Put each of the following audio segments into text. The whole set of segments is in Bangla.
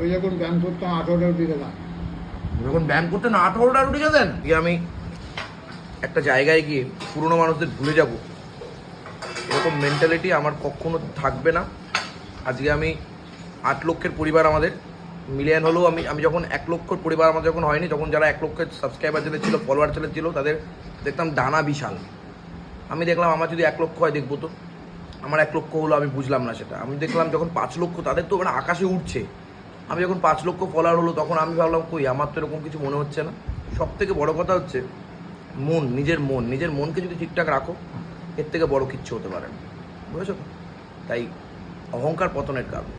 আমি যখন ব্যায়াম করতাম আঠারোটা রুটি খেলাম যখন ব্যায়াম করতে না, আঠারোটা রুটি খেতেন? দিয়ে আমি একটা জায়গায় গিয়ে পুরনো মানুষদের ভুলে যাব। এরকম মেন্টালিটি আমার কখনো থাকবে না। আজকে আমি আট লক্ষের পরিবার আমাদের। মিলিয়ন হলেও আমি আমি যখন এক লক্ষর পরিবার আমার যখন হয়নি, তখন যারা এক লক্ষের সাবস্ক্রাইবার চ্যানেল ছিল ফলোয়ার চ্যানেল ছিল, তাদের দেখতাম ডানা বিশাল। আমি দেখলাম আমার যদি এক লক্ষ হয়, দেখব তো। আমার এক লক্ষ হলো, আমি বুঝলাম না সেটা। আমি দেখলাম যখন পাঁচ লক্ষ, তাদের তো মানে আকাশে উঠছে। আমি যখন পাঁচ লক্ষ ফলোয়ার হলো, তখন আমি ভাবলাম, কই, আমার তো এরকম কিছু মনে হচ্ছে না। সব থেকে বড় কথা হচ্ছে, মন, নিজের মন, নিজের মনকে যদি ঠিকঠাক রাখো, এর থেকে বড় কিচ্ছু হতে পারে না। বুঝেছ? তো তাই অহংকার পতনের কারণ।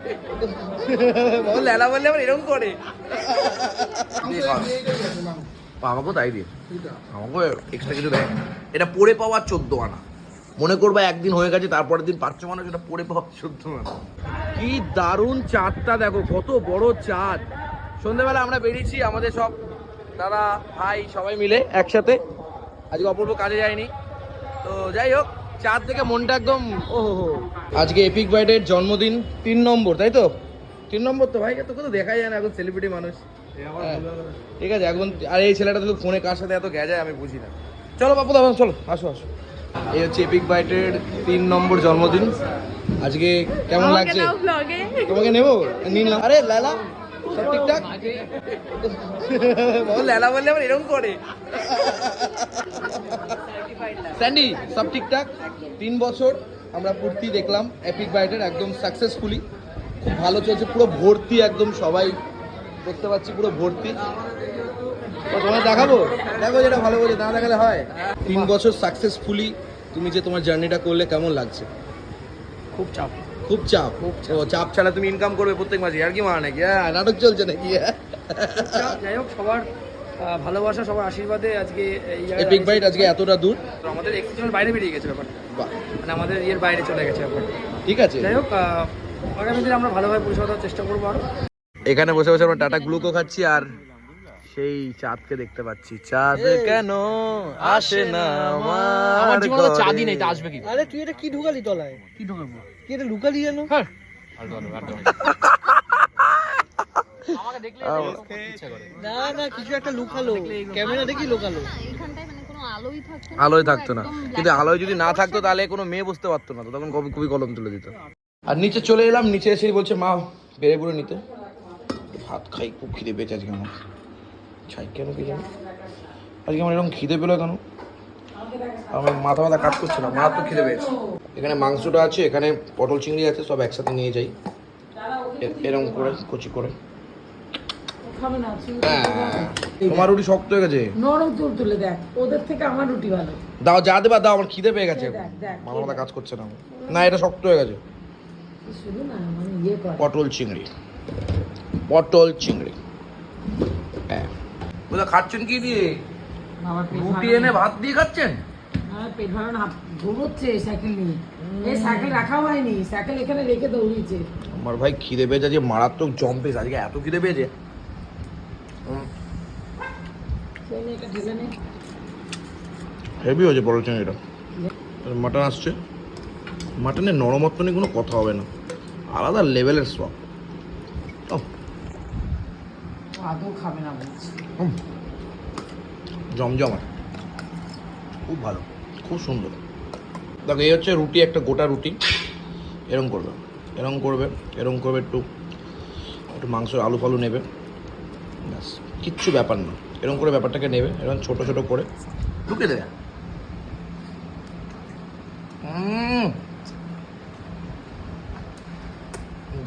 লেলা বললে আবার এরকম করে। আমাকেও তাই দিয়ে। আমাকে এক্সট্রা কিছু দেয়। এটা পড়ে পাওয়া চোদ্দ আনা। মনে করবা একদিন হয়ে গেছে, তারপরের দিন পাঁচশো মানুষ এটা পড়ে পাওয়া চোদ্দ আনা। কি দারুণ চাঁদটা দেখো কত বড় চাঁদ। সন্ধ্যেবেলা আমরা বেরিয়েছি আমাদের সব দাদা ভাই সবাই মিলে একসাথে। আজকে অপূর্ব কাজে যায়নি তো যাই হোক চাঁদ থেকে মনটা একদম ও হো। আজকে এপিক বাইটের জন্মদিন তিন নম্বর তাই তো? তিন নম্বর তো ভাই তো কত দেখা যায় না এখন সেলিব্রিটি মানুষ। হ্যাঁ, ঠিক আছে এখন আর এই ছেলেটা তো ফোনে কার সাথে এত গেজায় আমি বুঝি না। চলো বাপু দাদা চলো আসো আসো। এই হচ্ছে এপিক বাইটের তিন নম্বর জন্মদিন। আজকে কেমন লাগছে? তোমাকে নেব? নিলাম। আরে লালা সব ঠিকঠাক? লালা বললে আবার এরকম করে। স্যান্ডি সব ঠিকঠাক? তিন বছর আমরা পূর্তি দেখলাম। এপিক বাইটের একদম সাকসেসফুলি খুব ভালো চলছে পুরো ভর্তি একদম সবাই। দেখতে পাচ্ছি পুরো ভর্তি। ও তোমার দেখাবো? দেখো যেটা ভালো বলে না দেখালে হয়। তিন বছর সাকসেসফুলি তুমি যে তোমার জার্নিটা করলে কেমন লাগছে? খুব চাপ। খুব চাপ? ও চাপ। ছাড়া তুমি ইনকাম করবে প্রত্যেক মাসে। আর কি মানে নাকি? হ্যাঁ নাটক চলছে নাকি? হ্যাঁ? যাই হোক সবার ভালোবাসা সবার আশীর্বাদে আজকে এই এপিক বাইট আজকে এতটা দূর? আমাদের এক্সিস্টেন্সের বাইরে বেরিয়ে গেছে ব্যাপারটা মানে আমাদের ইয়ের বাইরে চলে গেছে ব্যাপারটা ঠিক আছে। যাই হোক আগামী দিনে আমরা ভালোভাবে পরিষেবা দেওয়ার চেষ্টা করব আরও। এখানে বসে বসে আমরা টাটা গ্লুকো খাচ্ছি আর সেই চাঁদকে দেখতে পাচ্ছি। চাঁদ কেন আসে না আমার জীবনে চাঁদই নেই আসবে কি? আরে তুই এটা কি ঢুকালি তলায়? কি ঢুকবো? কি এটা লুকালি যেন? না না কিছু একটা লুকালো। ক্যামেরা দেখি লুকালো। এখানটায় মানে কোনো আলোই থাকতো না। আলোয় থাকতো না। কিন্তু আলোয় যদি না থাকতো তাহলে কোনো মেয়ে বুঝতে পারতো না তো তখন কবি খুবই কলম তুলে দিত। আর নিচে চলে এলাম নিচে এসেই বলছে মা বেড়ে বুড়ে নিতে। ভাত খাই খুব খিদে পেয়েছে আজকে আমার। ছাই কেন কি জানি? আজকে আমার এরকম খিদে পেল কেন আমার মাথা মাথা কাজ করছে না মারাত্মক খিদে পেয়েছে। এখানে মাংসটা আছে এখানে পটল চিংড়ি আছে সব একসাথে নিয়ে যাই। এরকম করে কচি করে। হ্যাঁ, তোমার রুটি শক্ত হয়ে গেছে? নরম তুল তুলে দেখ ওদের থেকে আমার রুটি ভালো। দাও যা দেবা দাও আমার খিদে পেয়ে গেছে। মাথা মাথা কাজ করছে না। না এটা শক্ত হয়ে গেছে। মানে ইয়ে পটল চিংড়ি। পটল চিংড়ি। হ্যাঁ। কোথা খাচ্ছেন কি দিয়ে? রুটি এনে ভাত দিয়ে খাচ্ছেন? পেট সাইকেল নিয়ে। এই সাইকেল রাখা হয়নি সাইকেল এখানে রেখে দৌড়িয়েছে। আমার ভাই খিদে পেয়েছে আজকে মারাত্মক জম্পেস আজকে এত খিদে পেয়েছে। হেভি হয়েছে চিংড়িটা। মাটন আসছে। মাটনের নরমত্ব নিয়ে কোনো কথা হবে না। আলাদা লেভেলের সব ও আদৌ খাবে না বলছে। জমজমাট। খুব ভালো, খুব সুন্দর। দেখো, এই হচ্ছে রুটি, একটা গোটা রুটি। এরম করবে এরম করবে এরম করবে একটু একটু মাংস, আলু ফালু নেবে। ব্যাস, কিচ্ছু ব্যাপার না। এরকম করে ব্যাপারটাকে নেবে এরকম ছোট ছোট করে। ঢুকে দেবে।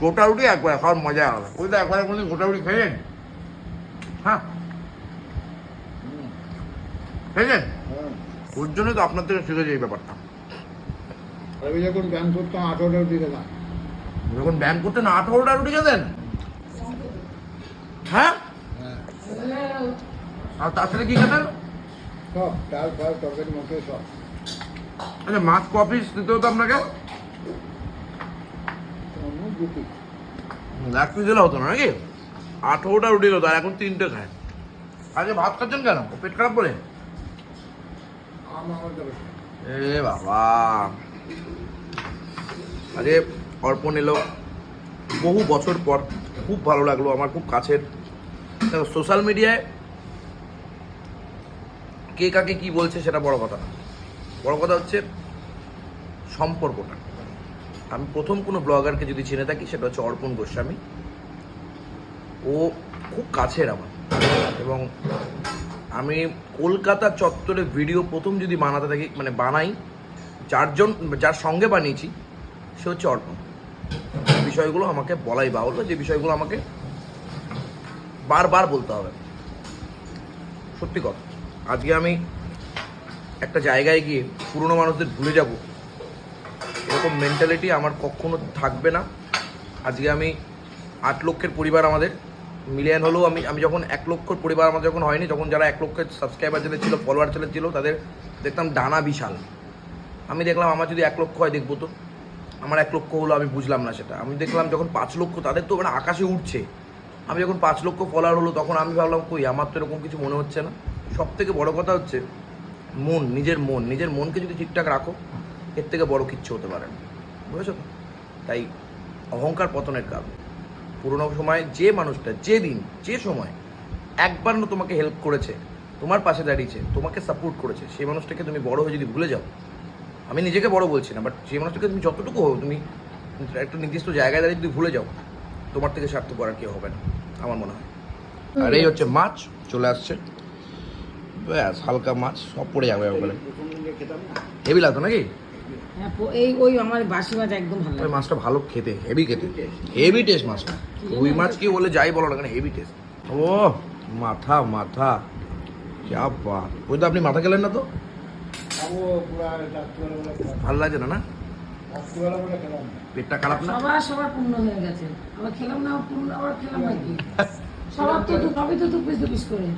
গোটা রুটি একবার, খাওয়ার মজা আলাদা। ওই তো একবার গোটা রুটি খেয়েছেন হ্যাঁ। খেয়েছেন ওর জন্য তো আপনার থেকে শিখেছি এই ব্যাপারটা। আমি যখন ব্যায়াম করতাম আঠারোটা রুটি খেলাম যখন ব্যায়াম করতে না আঠারোটা রুটি খেতেন? হ্যাঁ? আর তার সাথে কি খেতেন? সব ডাল ফাল তরকারি মশলা সব। আচ্ছা মাছ কফি দিতে হতো আপনাকে? এক পিস দিলে হতো না নাকি? আঠারোটা রুটি হতো আর এখন তিনটে খায়। আগে ভাত খাচ্ছেন কেন? পেট খারাপ আম এ বাবা। আরে, অর্পণ এলো। বহু বছর পর খুব ভালো লাগল আমার, খুব কাছের। দেখো সোশ্যাল মিডিয়ায় কে কাকে কি বলছে সেটা বড় কথা বড় কথা হচ্ছে সম্পর্কটা। আমি প্রথম কোনো ব্লগারকে যদি চিনে থাকি, সেটা হচ্ছে অর্পণ গোস্বামী। ও খুব কাছের আমার। এবং আমি কলকাতা চত্বরে ভিডিও প্রথম যদি বানাতে থাকি মানে বানাই যারজন যার সঙ্গে বানিয়েছি, সে হচ্ছে অর্পণ। বিষয়গুলো আমাকে বলাই বাহুল্য, যে বিষয়গুলো আমাকে বারবার বলতে হবে। সত্যি কথা। আজকে আমি একটা জায়গায় গিয়ে পুরনো মানুষদের ভুলে যাব, এরকম মেন্টালিটি আমার কখনো থাকবে না। আজকে আমি আট লক্ষের পরিবার আমাদের। মিলিয়ন হলেও আমি আমি যখন এক লক্ষর পরিবার আমার যখন হয়নি, তখন যারা এক লক্ষের সাবস্ক্রাইবার চ্যানেল ছিল ফলোয়ার চ্যানেল ছিল, তাদের দেখতাম ডানা বিশাল। আমি দেখলাম আমার যদি এক লক্ষ হয়, দেখব তো। আমার এক লক্ষ হলো, আমি বুঝলাম না সেটা। আমি দেখলাম যখন পাঁচ লক্ষ, তাদের তো মানে আকাশে উঠছে আমি যখন পাঁচ লক্ষ ফলোয়ার হলো, তখন আমি ভাবলাম, কই, আমার তো এরকম কিছু মনে হচ্ছে না। সব থেকে বড় কথা হচ্ছে, মন, নিজের মন, নিজের মনকে যদি ঠিকঠাক রাখো, এর থেকে বড় কিচ্ছু হতে পারে না। বুঝেছ তাই অহংকার পতনের কারণ। পুরোনো সময় যে মানুষটা যে দিন যে সময় একবার না তোমাকে হেল্প করেছে তোমার পাশে দাঁড়িয়েছে তোমাকে সাপোর্ট করেছে সেই মানুষটাকে তুমি বড় হয়ে যদি ভুলে যাও আমি নিজেকে বড় বলছি না বাট সেই মানুষটাকে তুমি যতটুকু হো তুমি একটা নির্দিষ্ট জায়গায় দাঁড়িয়ে যদি ভুলে যাও তোমার থেকে স্বার্থপর আর কেউ হবে না আমার মনে হয়। আর এই হচ্ছে মাছ চলে আসছে। ব্যাস হালকা মাছ সব পড়ে যাবে ওখানে হেভি লাগতো নাকি? হ্যাঁ এই ওই আমার বাসি মাছ একদম ভালো লাগে। মাছটা ভালো খেতে হেভি খেতে। হেভি টেস্ট মাছটা। রুই মাছ? কি বলে যাই বলো না কেন হেভি টেস্ট ও মাথা মাথা। যা বাত ওই তো আপনি মাথা খেলেন না তো? ভালো লাগছে না না? পেটটা খারাপ না? সবার সবার পূর্ণ হয়ে গেছে। আবার খেলাম না পূর্ণ আবার খেলাম নাকি? সবার তো দু সবই তো দু পিস দু পিস করে।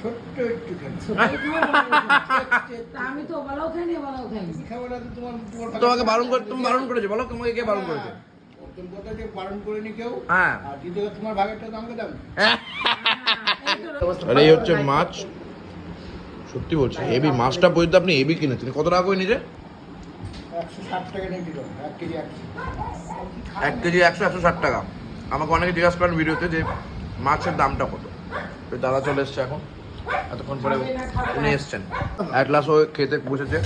ছোট্ট একটু খেলাম ছোটই খাওয়া ভালো লাগে। তা আমি তো ওবেলাও খাইনি এবেলাও খাইনি। খাব না তোমার তোমার তোমাকে বারণ করে তুমি বারণ করেছ বলো তোমাকে কে বারণ করেছে? হ্যাঁ। আর আর এই হচ্ছে মাছ। সত্যি বলছি হেভি মাছটা পর্যন্ত আপনি হেভি কিনেছেন। কত টাকা করে দিল এক কেজি একশো। এক একশো একশো ষাট টাকা। আমাকে অনেকে জিজ্ঞাসা করেন ভিডিওতে যে মাছের দামটা কত। দাদা চলে এসছে এখন। এতক্ষণ পরে উনি এসছেন। এক গ্লাস ও খেতে বসেছে।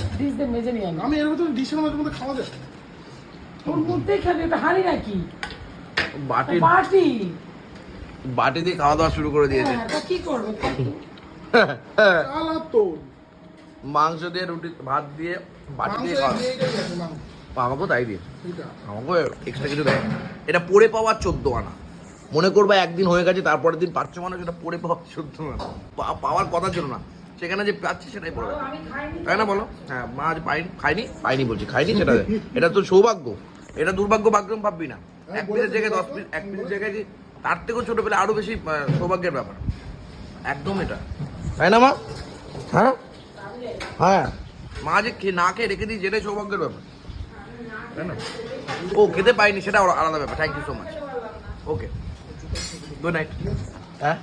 আমি এর মধ্যে ডিশের মধ্যে মধ্যে খাওয়া যায়। ওর মধ্যেই খাবি এটা হাড়ি নাকি? বাটি পার্টি বাটি। দিয়ে খাওয়া দাওয়া শুরু করে দিয়েছে। হ্যাঁ কি করবে আলা তো? মাংস দিয়ে রুটি ভাত দিয়ে বাটি দিয়ে খাওয়া। আমাকেও তাই দিয়ে। আমাকেও এক্সট্রা কিছু দেয়। এটা পড়ে পাওয়া চোদ্দ আনা। মনে করবা একদিন হয়ে গেছে তারপরের দিন পাচ্ছ মানুষ এটা পড়ে পাওয়া আনা পা- পাওয়ার কথা ছিল না। সেখানে যে পাচ্ছি সেটাই পড়ে গেছে। আমি খাইনি তাই না বলো? হ্যাঁ মা আজ পাইনি খাইনি পাইনি বলছি খাইনি সেটা। এটা তো সৌভাগ্য। এটা দুর্ভাগ্য ভাগ্য ভাববি না। এক পিসের জায়গায় দশ পিস এক পিসের জায়গায় যে তার থেকেও ছোট পেলে আরও বেশি সৌভাগ্যের ব্যাপার। একদম এটা। তাই না মা? হ্যাঁ? হ্যাঁ। মা যে খেয়ে না খেয়ে রেখে দিই যেটাই সৌভাগ্যের ব্যাপার। তাই না? ও খেতে পাইনি সেটা ওর আলাদা ব্যাপার। Thank you so much okay good night হ্যাঁ